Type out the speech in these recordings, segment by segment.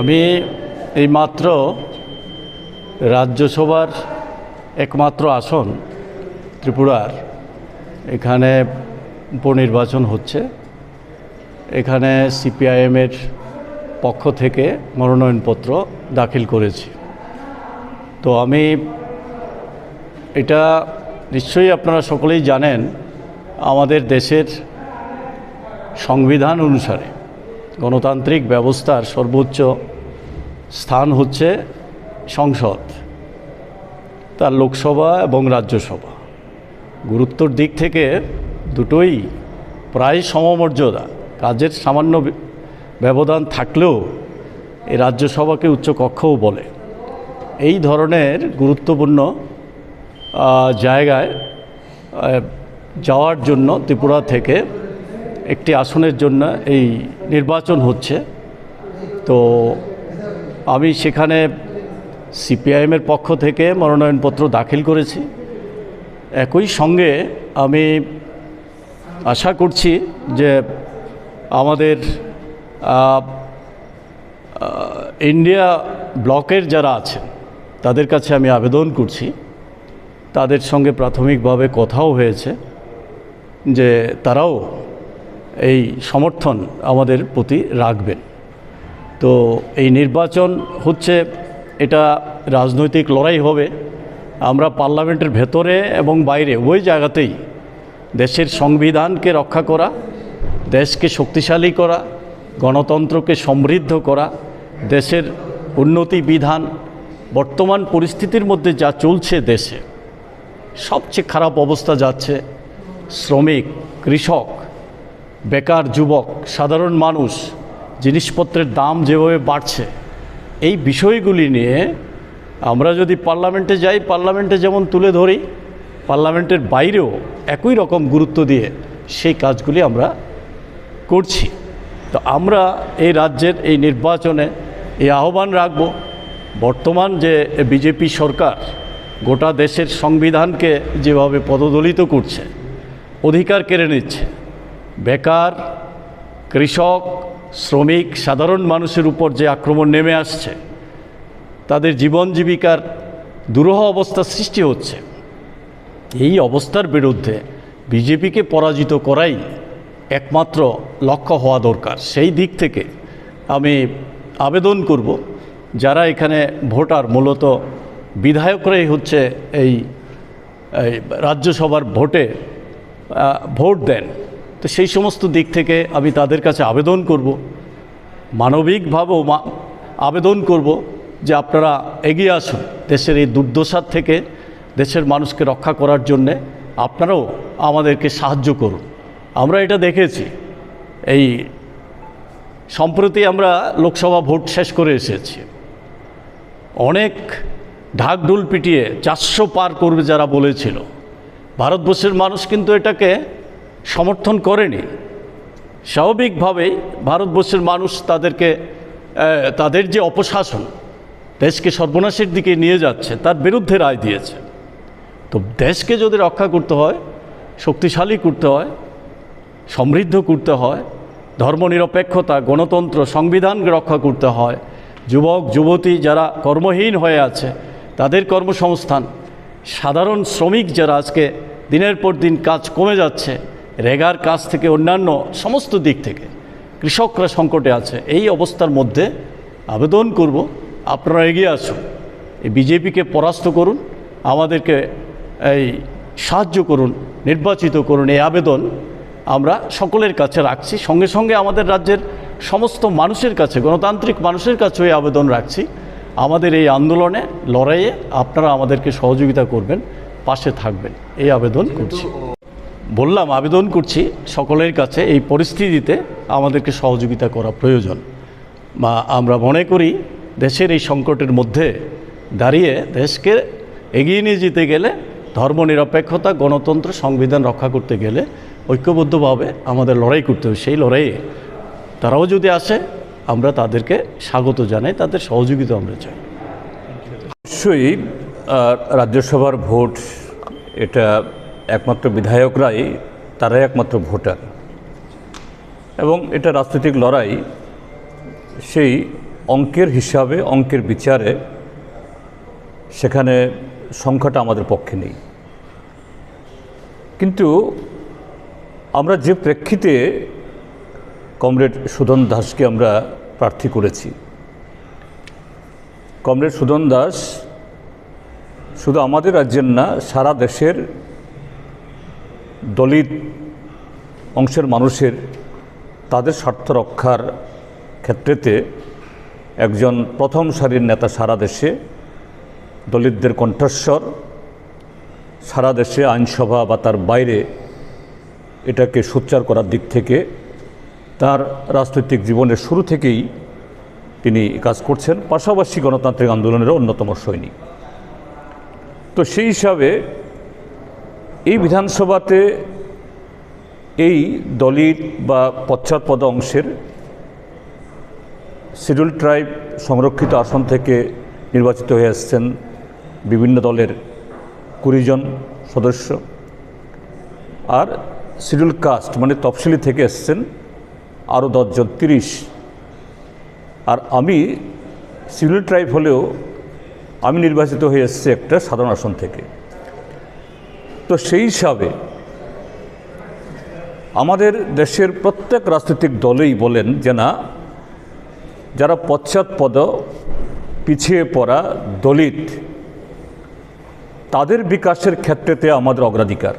আমি এইমাত্র রাজ্যসভার একমাত্র আসন, ত্রিপুরার, এখানে উপনির্বাচন হচ্ছে। এখানে সিপিআইএমের পক্ষ থেকে মনোনয়নপত্র দাখিল করেছি। তো আমি এটা নিশ্চয়ই আপনারা সকলেই জানেন, আমাদের দেশের সংবিধান অনুসারে গণতান্ত্রিক ব্যবস্থার সর্বোচ্চ স্থান হচ্ছে সংসদ, তার লোকসভা এবং রাজ্যসভা। গুরুত্বর দিক থেকে দুটোই প্রায় সমমর্যাদা। কাজের সামান্য ব্যবধান থাকলেও এই রাজ্যসভাকে উচ্চকক্ষও বলে। এই ধরনের গুরুত্বপূর্ণ জায়গায় যাওয়ার জন্য ত্রিপুরা থেকে একটি আসনের জন্য এই নির্বাচন হচ্ছে। তো আমি সেখানে সিপিআইএমের পক্ষ থেকে মনোনয়নপত্র দাখিল করেছি। একই সঙ্গে আমি আশা করছি যে আমাদের ইন্ডিয়া ব্লকের যারা আছেন, তাদের কাছে আমি আবেদন করছি। তাদের সঙ্গে প্রাথমিকভাবে কথাও হয়েছে যে তারাও এই সমর্থন আমাদের প্রতি রাখবেন। তো এই নির্বাচন হচ্ছে, এটা রাজনৈতিক লড়াই হবে। আমরা পার্লামেন্টের ভেতরে এবং বাইরে ওই জায়গাতেই দেশের সংবিধানকে রক্ষা করা, দেশকে শক্তিশালী করা, গণতন্ত্রকে সমৃদ্ধ করা, দেশের উন্নতি বিধান, বর্তমান পরিস্থিতির মধ্যে যা চলছে দেশে, সবচেয়ে খারাপ অবস্থা যাচ্ছে শ্রমিক, কৃষক বেকার যুবক, সাধারণ মানুষ, জিনিসপত্রের দাম যেভাবে বাড়ছে, এই বিষয়গুলি নিয়ে আমরা যদি পার্লামেন্টে যাই, পার্লামেন্টে যেমন তুলে ধরি, পার্লামেন্টের বাইরেও একই রকম গুরুত্ব দিয়ে সেই কাজগুলি আমরা করছি। তো আমরা এই রাজ্যের এই নির্বাচনে এই আহ্বান রাখব, বর্তমান যে বিজেপি সরকার গোটা দেশের সংবিধানকে যেভাবে পদদলিত করছে, অধিকার কেড়ে নিচ্ছে বেকার, কৃষক, শ্রমিক, সাধারণ মানুষের উপর যে আক্রমণ নেমে আসছে, তাদের জীবন জীবিকার দুরূহ অবস্থা সৃষ্টি হচ্ছে। এই অবস্থার বিরুদ্ধে বিজেপিকে পরাজিত করাই একমাত্র লক্ষ্য হওয়া দরকার। সেই দিক থেকে আমি আবেদন করব, যারা এখানে ভোটার, মূলত বিধায়করাই হচ্ছে এই রাজ্যসভার ভোটে ভোট দেন। তো সেই সমস্ত দিক থেকে আমি তাদের কাছে আবেদন করব, মানবিকভাবেও আবেদন করব যে আপনারা এগিয়ে আসুন। দেশের এই দুর্দশার থেকে দেশের মানুষকে রক্ষা করার জন্যে আপনারাও আমাদেরকে সাহায্য করুন। আমরা এটা দেখেছি। এই সম্প্রতি আমরা লোকসভা ভোট শেষ করে এসেছি। অনেক ঢাকঢোল পিটিয়ে চারশো পার করবে যারা বলেছিল। ভারতবর্ষের মানুষ কিন্তু এটাকে সমর্থন করেনি। স্বাভাবিকভাবেই ভারতবর্ষের মানুষ তাদেরকে তাদের যে অপশাসন, দেশকে সর্বনাশের দিকে নিয়ে যাচ্ছে, তার বিরুদ্ধে রায় দিয়েছে। তো দেশকে যদি রক্ষা করতে হয়, শক্তিশালী করতে হয়, সমৃদ্ধ করতে হয়, ধর্মনিরপেক্ষতা, গণতন্ত্র, সংবিধানকে রক্ষা করতে হয়, যুবক, যুবতী যারা কর্মহীন হয়ে আছে, তাদের কর্মসংস্থান, সাধারণ শ্রমিক যারা আজকে দিনের পর দিন কাজ কমে যাচ্ছে রেগার কাজ থেকে অন্যান্য সমস্ত দিক থেকে কৃষকরা সংকটে আছে এই অবস্থার মধ্যে আবেদন করব। আপনারা এগিয়ে আসুন। এই বিজেপিকে পরাস্ত করুন আমাদেরকে এই সাহায্য করুন নির্বাচিত করুন। এই আবেদন আমরা সকলের কাছে রাখছি। সঙ্গে সঙ্গে আমাদের রাজ্যের সমস্ত মানুষের কাছে গণতান্ত্রিক মানুষের কাছেও এই আবেদন রাখছি। আমাদের এই আন্দোলনে লড়াইয়ে আপনারা আমাদেরকে সহযোগিতা করবেন পাশে থাকবেন। এই আবেদন করছি। বললাম, আবেদন করছি সকলের কাছে এই পরিস্থিতিতে আমাদেরকে সহযোগিতা করা প্রয়োজন। বা আমরা মনে করি দেশের এই সংকটের মধ্যে দাঁড়িয়ে দেশকে এগিয়ে নিয়ে যেতে গেলে ধর্মনিরপেক্ষতা গণতন্ত্র, সংবিধান রক্ষা করতে গেলে ঐক্যবদ্ধভাবে আমাদের লড়াই করতে হবে। সেই লড়াইয়ে তারাও যদি আসে, আমরা তাদেরকে স্বাগত জানাই, তাদের সহযোগিতা আমরা চাই। অবশ্যই রাজ্যসভার ভোট, এটা একমাত্র বিধায়করাই তারাই একমাত্র ভোটার। এবং এটা রাজনৈতিক লড়াই, সেই অঙ্কের হিসাবে, অঙ্কের বিচারে সেখানে সংখ্যাটা আমাদের পক্ষে নেই। কিন্তু আমরা যে প্রেক্ষিতে কমরেড সুদন দাসকে আমরা প্রার্থী করেছি, কমরেড সুদন দাস শুধু আমাদের রাজ্যের না, সারা দেশের দলিত অংশের মানুষের তাদের স্বার্থ রক্ষার ক্ষেত্রেতে একজন প্রথম সারির নেতা সারা দেশে, দলিতদের কণ্ঠস্বর, সারা দেশে আইনসভা বা তার বাইরে এটাকে সোচ্চার করার দিক থেকে তার রাজনৈতিক জীবনের শুরু থেকেই তিনি কাজ করছেন। পাশাপাশি গণতান্ত্রিক আন্দোলনের অন্যতম সৈনিক। তো সেই হিসাবে এই বিধানসভাতে এই দলিত বা পশ্চাৎপদ অংশের শিডিউল ট্রাইব সংরক্ষিত আসন থেকে নির্বাচিত হয়ে আসছেন বিভিন্ন দলের কুড়িজন সদস্য। আর শিডিউল কাস্ট মানে তফসিলি থেকে এসছেন আরও দশজন তিরিশ। আর আমি সিভিল ট্রাইব হলেও আমি নির্বাচিত হয়ে এসেছি একটা সাধারণ আসন থেকে। তো সেই হিসাবে আমাদের দেশের প্রত্যেক রাজনৈতিক দলেই বলেন যে না, যারা পশ্চাৎপদ পিছিয়ে পড়া দলিত, তাদের বিকাশের ক্ষেত্রেতে আমাদের অগ্রাধিকার।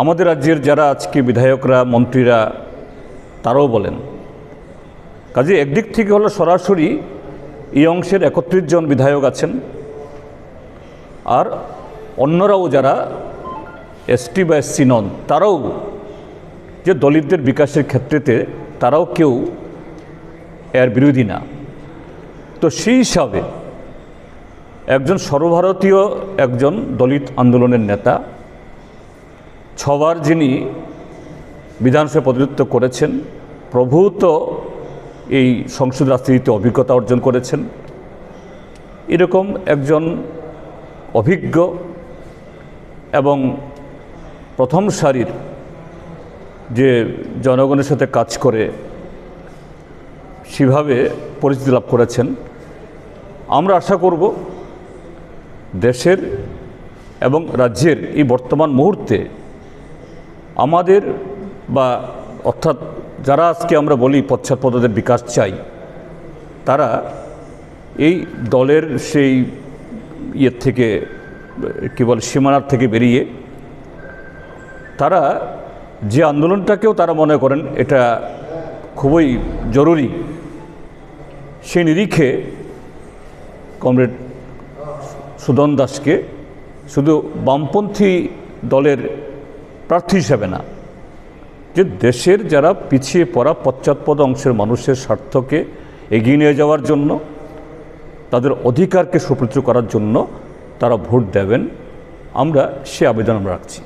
আমাদের রাজ্যের যারা আজকে বিধায়করা, মন্ত্রীরা, তারাও বলেন। কাজে একদিক থেকে হলো সরাসরি এই অংশের একত্রিশ জন বিধায়ক আছেন, আর অন্যরাও যারা এসটি বা এসসি নন, তারাও যে দলিতদের বিকাশের ক্ষেত্রেতে তারাও কেউ এর বিরোধী না। তো সেই হিসাবে একজন সর্বভারতীয়, একজন দলিত আন্দোলনের নেতা ছবার যিনি বিধানসভা প্রতিনিধিত্ব করেছেন, প্রভূত এই সংসদ রাজনীতিতে অভিজ্ঞতা অর্জন করেছেন। এরকম একজন অভিজ্ঞ এবং প্রথম সারির যে জনগণের সাথে কাজ করে সেভাবে পরিচিতি লাভ করেছেন। আমরা আশা করব দেশের এবং রাজ্যের এই বর্তমান মুহূর্তে আমাদের বা অর্থাৎ যারা আজকে আমরা বলি পশ্চাৎপদদের বিকাশ চাই, তারা এই দলের সেই ইয়ের থেকে কী বলে, সীমানার থেকে বেরিয়ে তারা যে আন্দোলনটাকেও তারা মনে করেন এটা খুবই জরুরি, সেই নিরিখে কমরেড সুদন দাসকে শুধু বামপন্থী দলের প্রার্থী হিসেবে না, যে দেশের যারা পিছিয়ে পড়া পশ্চাৎপদ অংশের মানুষের স্বার্থকে এগিয়ে নিয়ে যাওয়ার জন্য, তাদের অধিকারকে সুপ্রতিষ্ঠিত করার জন্য তারা ভোট দেবেন। আমরা সে আবেদন আমরা রাখছি।